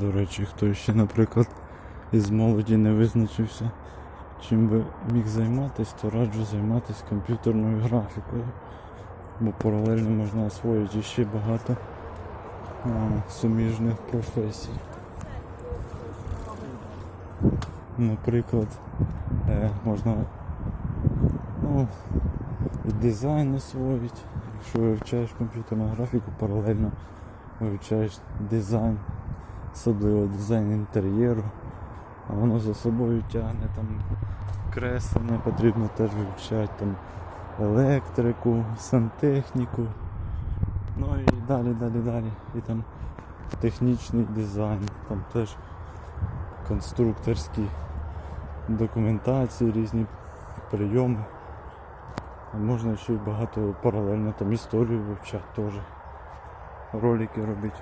До речі, хто ще, наприклад, із молоді не визначився, чим би міг займатися, то раджу займатися комп'ютерною графікою. Бо паралельно можна освоїти ще багато а, суміжних професій. Наприклад, е, можна ну, і дизайн освоїти. Якщо вивчаєш комп'ютерну графіку, паралельно вивчаєш дизайн, особливо дизайн інтер'єру, а воно за собою тягне там креслення, потрібно теж вивчати там електрику, сантехніку. Ну і далі, далі, далі. І там технічний дизайн, там теж конструкторські документації, різні прийоми. Можна ще й багато паралельно там історію вивчати теж. Ролики робити.